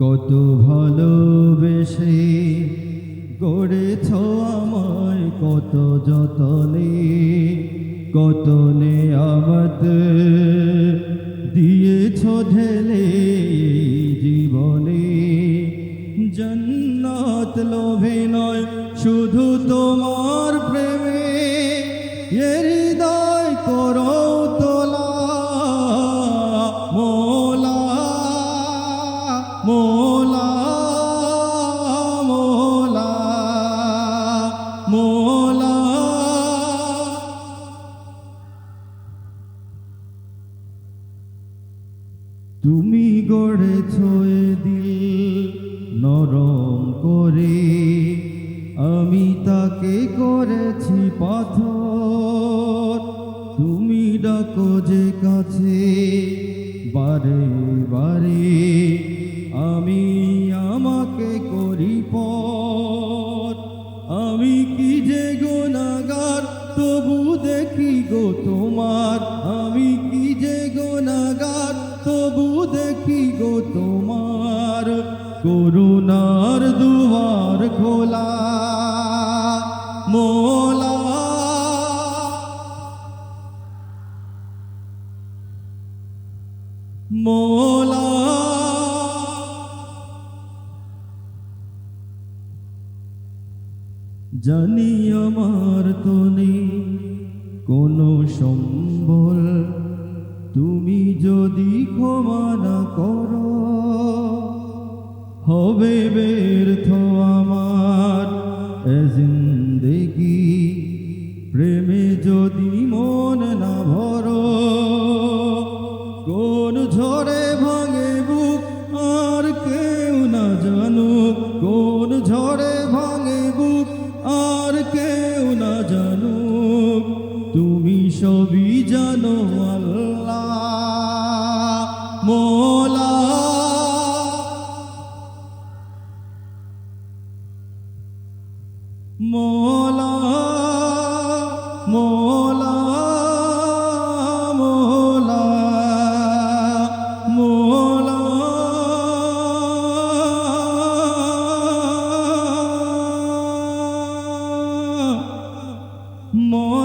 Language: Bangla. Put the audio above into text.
কত ভালোবেসে গড়েছ আমায় কত যতনে কত নেয়ামত দিয়েছ ঢেলে জীবনে। জন্নাত লোভে নয়, শুধু তোমার প্রেমে হৃদয় করো তুমি গড়েছ দিল নরম করে আমি তাকে করেছি পাথর। তুমি ডাকো যে কাছে বারে তবু দেখি গো তোমার, আমি কি যে গোনাগার? তবু দেখি গো তোমার, করুণার দুয়ার খোলা। মোলা। মোলা। জানি আমার তো নেই। কোনো সম্বল তুমি যদি ক্ষমা না করো হবে ব্যর্থ আমার। মোলা মোলা মোলা মোলা। মোলা